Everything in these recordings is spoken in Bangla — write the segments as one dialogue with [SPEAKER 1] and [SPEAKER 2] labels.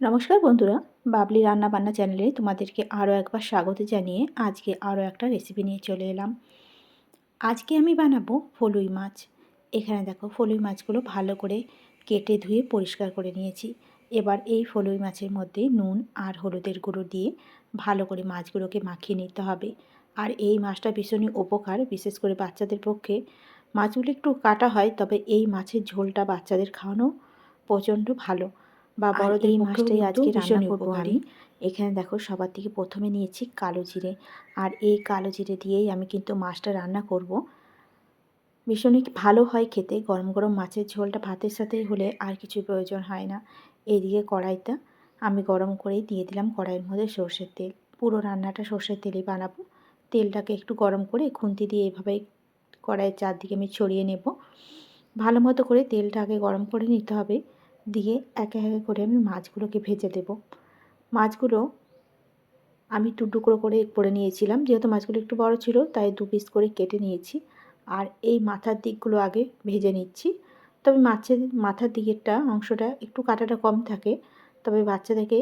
[SPEAKER 1] নমস্কার বন্ধুরা, বাবলি রান্না বান্না চ্যানেলে তোমাদেরকে আরও একবার স্বাগত জানিয়ে আজকে আরও একটা রেসিপি নিয়ে চলে এলাম। আজকে আমি বানাবো ফলুই মাছ। এখানে দেখো ফলুই মাছগুলো ভালো করে কেটে ধুয়ে পরিষ্কার করে নিয়েছি। এবার এই ফলুই মাছের মধ্যে নুন আর হলুদের গুঁড়ো দিয়ে ভালো করে মাছগুলোকে মাখিয়ে নিতে হবে। আর এই মাছটা ভীষণই উপকার, বিশেষ করে বাচ্চাদের পক্ষে। মাছগুলো একটু কাটা হয়, তবে এই মাছের ঝোলটা বাচ্চাদের খাওয়ানো প্রচণ্ড ভালো। বা বড়দের এই মাছটাই আজকে রান্না করব আমি। এখানে দেখো সবার থেকে প্রথমে নিয়েছি কালো জিরে। আর এই কালো জিরে দিয়েই আমি কিন্তু মাছটা রান্না করব। ভীষণই ভালো হয় খেতে। গরম গরম মাছের ঝোলটা ভাতের সাথেই হলে আর কিছু প্রয়োজন হয় না। এদিকে কড়াইটা আমি গরম করেই দিয়ে দিলাম। কড়াইয়ের মধ্যে সর্ষের তেল। পুরো রান্নাটা সর্ষের তেলেই বানাবো। তেলটাকে একটু গরম করে খুন্তি দিয়ে এভাবে কড়াইয়ের চারদিকে আমি ছড়িয়ে নেব। ভালো মতো করে তেলটা আগে গরম করে নিতে হবে। দিয়ে একে একে করে আমি মাছগুলোকে ভেজে দেব। মাছগুলো আমি দু টুকরো করে করে নিয়েছিলাম, যেহেতু মাছগুলো একটু বড় ছিল, তাই দু পিস করে কেটে নিয়েছি। আর এই মাথার দিকগুলো আগে ভেজে নিচ্ছি। তবে মাছের, মাথার দিকেরটা অংশটা একটু কাটাটা কম থাকে, তবে বাচ্চাদেরকে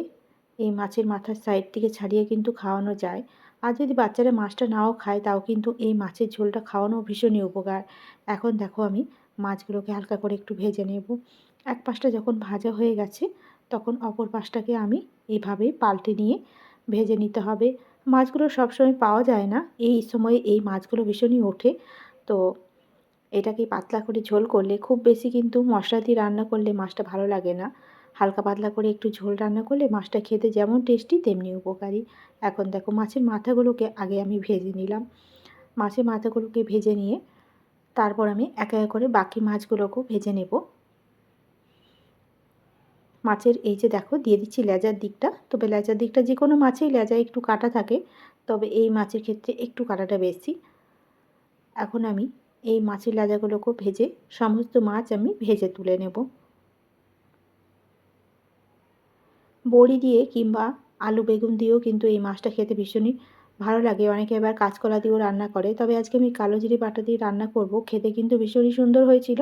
[SPEAKER 1] এই মাছের মাথার সাইড থেকে ছাড়িয়ে কিন্তু খাওয়ানো যায়। আর যদি বাচ্চারা মাছটা নাও খায়, তাও কিন্তু এই মাছের ঝোলটা খাওয়ানো ভীষণই উপকার। এখন দেখো আমি মাছগুলোকে হালকা করে একটু ভেজে নেব। এক পাশটা যখন ভাজা হয়ে গেছে, তখন অপর পাশটাকে আমি এইভাবেই পাল্টে নিয়ে ভেজে নিতে হবে। মাছগুলো সবসময় পাওয়া যায় না। এই সময়ে এই মাছগুলো ভীষণই ওঠে। তো এটাকে পাতলা করে ঝোল করলে, খুব বেশি কিন্তু মশলা দিয়ে রান্না করলে মাছটা ভালো লাগে না। হালকা পাতলা করে একটু ঝোল রান্না করলে মাছটা খেতে যেমন টেস্টি, তেমনি উপকারী। এখন দেখো মাছের মাথাগুলোকে আগে আমি ভেজে নিলাম। মাছের মাথাগুলোকে ভেজে নিয়ে, তারপর আমি একা একে করে বাকি মাছগুলোকেও ভেজে নেব। মাছের এই যে দেখো, দিয়ে দিচ্ছি লেজার দিকটা। তবে লেজার দিকটা যে কোনো মাছেই লেজা একটু কাটা থাকে। তবে এই মাছের ক্ষেত্রে একটু কাটাটা বেশি। এখন আমি এই মাছের লেজাগুলোকেও ভেজে সমস্ত মাছ আমি ভেজে তুলে নেব। বড়ি দিয়ে কিংবা আলু, বেগুন দিয়েও কিন্তু এই মাছটা খেতে ভীষণই ভালো লাগে। অনেকে এবার কাঁচকলা দিয়েও রান্না করে। তবে আজকে আমি কালো জিরে বাটা দিয়ে রান্না করব। খেতে কিন্তু ভীষণই সুন্দর হয়েছিল।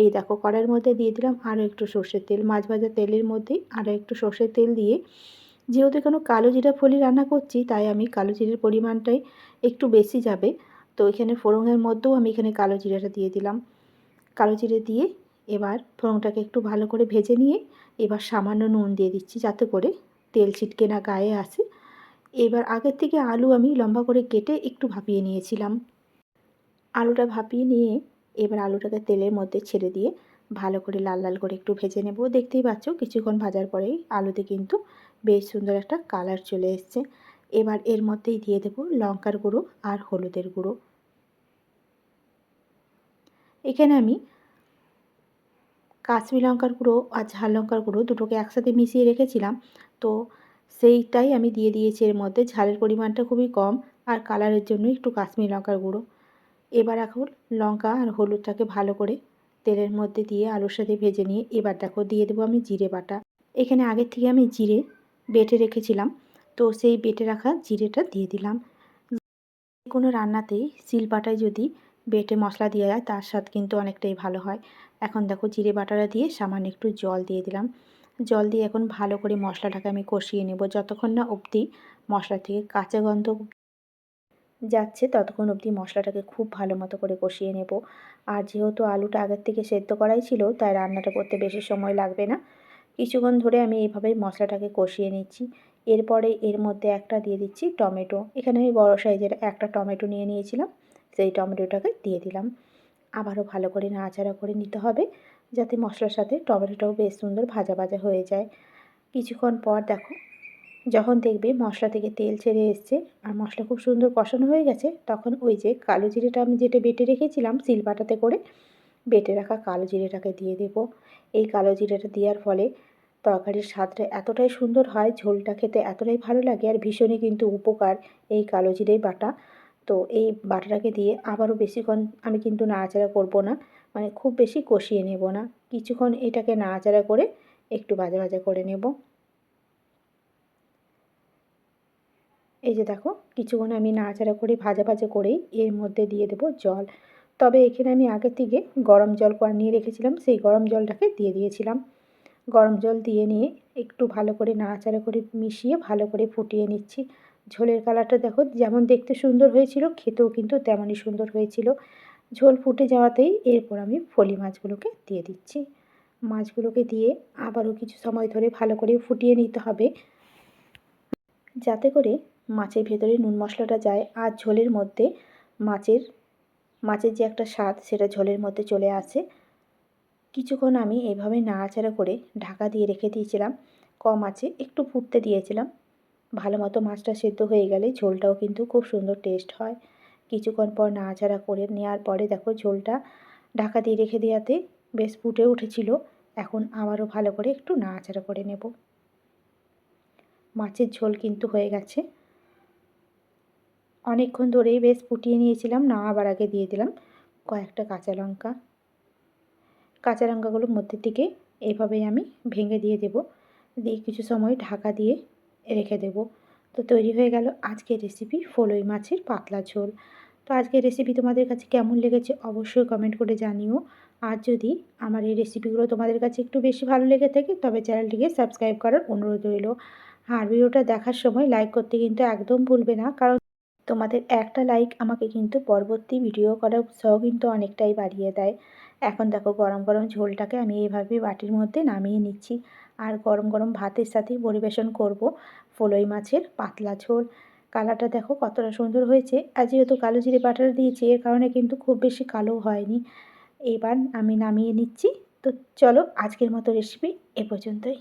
[SPEAKER 1] এই দেখো, কড়াইয়ের মধ্যে দিয়ে দিলাম আরও একটু সর্ষের তেল, মাছ ভাজা তেলের মধ্যেই আরও একটু সর্ষের তেল দিয়ে। যেহেতু এখানে কালো জিরা ফলি রান্না করছি, তাই আমি কালো জিরের পরিমাণটাই একটু বেশি যাবে। তো এখানে ফোড়নের মধ্যেও আমি এখানে কালো জিরাটা দিয়ে দিলাম। কালো জিরে দিয়ে এবার ফোড়নটাকে একটু ভালো করে ভেজে নিয়ে এবার সামান্য নুন দিয়ে দিচ্ছি যাতে করে তেল ছিটকে না গায়ে আসে। এবার আগের থেকে আলু আমি লম্বা করে কেটে একটু ভাপিয়ে নিয়েছিলাম। আলুটা ভাপিয়ে নিয়ে এবার আলুটাকে তেলের মধ্যে ছেড়ে দিয়ে ভালো করে লাল লাল করে একটু ভেজে নেব। দেখতেই পাচ্ছ, কিছুক্ষণ ভাজার পরেই আলুতে কিন্তু বেশ সুন্দর একটা কালার চলে এসছে। এবার এর মধ্যেই দিয়ে দেবো লঙ্কার গুঁড়ো আর হলুদের গুঁড়ো। এখানে আমি কাশ্মীর লঙ্কার গুঁড়ো আর ঝাল লঙ্কার গুঁড়ো দুটোকে একসাথে মিশিয়ে রেখেছিলাম। তো সেইটাই আমি দিয়ে দিয়েছি এর মধ্যে। ঝালের পরিমাণটা খুবই কম আর কালারের জন্য একটু কাশ্মীর লঙ্কার গুঁড়ো। এবার এখন লঙ্কা আর হলুদটাকে ভালো করে তেলের মধ্যে দিয়ে আলুর সাথে ভেজে নিয়ে এবার দেখো দিয়ে দেবো আমি জিরে বাটা। এখানে আগের থেকে আমি জিরে বেটে রেখেছিলাম, তো সেই বেটে রাখা জিরেটা দিয়ে দিলাম। কোনো রান্নাতেই শিল বাটায় যদি বেটে মশলা দেওয়া যায়, তার স্বাদ কিন্তু অনেকটাই ভালো হয়। এখন দেখো জিরে বাটাটা দিয়ে সামান্য একটু জল দিয়ে দিলাম। জল দিয়ে এখন ভালো করে মশলাটাকে আমি কষিয়ে নেব। যতক্ষণ না অবধি মশলা থেকে কাঁচা গন্ধ যাচ্ছে, ততক্ষণ অবধি মশলাটাকে খুব ভালো মতো করে কষিয়ে নেব। আর যেহেতু আলুটা আগের থেকে সেদ্ধ করাই ছিল, তাই রান্নাটা করতে বেশি সময় লাগবে না। কিছুক্ষণ ধরে আমি এইভাবেই মশলাটাকে কষিয়ে নিচ্ছি। এরপরে এর মধ্যে একটা দিয়ে দিচ্ছি টমেটো। এখানে আমি বড়ো সাইজের একটা টমেটো নিয়ে নিয়েছিলাম, সেই টমেটোটাকে দিয়ে দিলাম। আবারও ভালো করে নাড়াচাড়া করে নিতে হবে। যাতে মশলার সাথে টমেটোটাও বেশ সুন্দর ভাজা ভাজা হয়ে যায়। কিছুক্ষণ পর দেখো, যখন দেখবে মশলা থেকে তেল ছেড়ে এসছে আর মশলা খুব সুন্দর কষানো হয়ে গেছে, তখন ওই যে কালো জিরেটা আমি যেটা বেটে রেখেছিলাম শিলপাটাতে করে বেটে রাখা কালো জিরেটাকে দিয়ে দেব। এই কালো জিরেটা দেওয়ার ফলে তরকারির স্বাদটা এতটাই সুন্দর হয়, ঝোলটা খেতে এতটাই ভালো লাগে আর ভীষণই কিন্তু উপকার এই কালো জিরে বাটা। তো এই বাটাটাকে দিয়ে আবারও বেশিক্ষণ আমি কিন্তু নাড়াচাড়া করব না। মানে খুব বেশি কষিয়ে নেব না। কিছুক্ষণ এটাকে নাড়াচাড়া করে একটু ভাজা ভাজা করে নেব। এই যে দেখো, কিছুক্ষণ আমি নাড়াচাড়া করে ভাজা ভাজা করেই এর মধ্যে দিয়ে দেব জল। তবে এখানে আমি আগের থেকে গরম জল নিয়ে রেখেছিলাম, সেই গরম জলটাকে দিয়ে দিয়েছিলাম। গরম জল দিয়ে নিয়ে একটু ভালো করে নাড়াচাড়া করে মিশিয়ে ভালো করে ফুটিয়ে নিচ্ছি। ঝোলের কালারটা দেখো, যেমন দেখতে সুন্দর হয়েছিল, খেতেও কিন্তু তেমনই সুন্দর হয়েছিল। ঝোল ফুটে যাওয়াতেই এরপর আমি ফলি মাছগুলোকে দিয়ে দিচ্ছি। মাছগুলোকে দিয়ে আবারও কিছু সময় ধরে ভালো করে ফুটিয়ে নিতে হবে। যাতে করে মাছের ভেতরে নুন মশলাটা যায় আর ঝোলের মধ্যে মাছের মাছের যে একটা স্বাদ সেটা ঝোলের মধ্যে চলে আসে। কিছুক্ষণ আমি এভাবে নাড়াচাড়া করে ঢাকা দিয়ে রেখে দিয়েছিলাম। কম আছে, একটু ফুটতে দিয়েছিলাম। ভালো মতো মাছটা সেদ্ধ হয়ে গেলে ঝোলটাও কিন্তু খুব সুন্দর টেস্ট হয়। কিছুক্ষণ পর নাড়াচাড়া করে নেওয়ার পরে দেখো ঝোলটা ঢাকা দিয়ে রেখে দেওয়াতে বেশ ফুটে উঠেছিল। এখন আবারও ভালো করে একটু নাড়াচাড়া করে নেব। মাছের ঝোল কিন্তু হয়ে গেছে। অনেকক্ষণ ধরেই বেশ ফুটিয়ে নিয়েছিলাম নামাবার আগে দিয়ে দিলাম কয়েকটা কাঁচা লঙ্কা। কাঁচা লঙ্কাগুলোর মধ্যে থেকে এভাবেই আমি ভেঙে দিয়ে দেব। দিয়ে কিছু সময় ঢাকা দিয়ে রেখে দেব। তো তৈরি হয়ে গেল আজকের রেসিপি ফলই মাছের পাতলা ঝোল। তো আজকের রেসিপি তোমাদের কাছে কেমন লেগেছে অবশ্যই কমেন্ট করে জানিও। আর যদি আমার এই রেসিপিগুলো তোমাদের কাছে একটু বেশি ভালো লেগে থাকে, তবে চ্যানেলটিকে সাবস্ক্রাইব করার অনুরোধ রইল। আর ভিডিওটা দেখার সময় লাইক করতে কিন্তু একদম ভুলবে না, কারণ তোমাদের একটা লাইক আমাকে কিন্তু পরবর্তী ভিডিও করার উৎসাহ কিন্তু অনেকটাই বাড়িয়ে দেয়। এখন দেখো গরম গরম ঝোলটাকে আমি এইভাবে বাটির মধ্যে নামিয়ে নিচ্ছি। আর গরম গরম ভাতের সাথেই পরিবেশন করব। ফলই মাছের পাতলা ঝোল। কালারটা দেখো কতটা সুন্দর হয়েছে। আর যেহেতু কালো জিরে বাটার দিয়েছি, এর কারণে কিন্তু খুব বেশি কালো হয়নি। এবার আমি নামিয়ে নিচ্ছি। তো চলো আজকের মতো রেসিপি এ পর্যন্তই।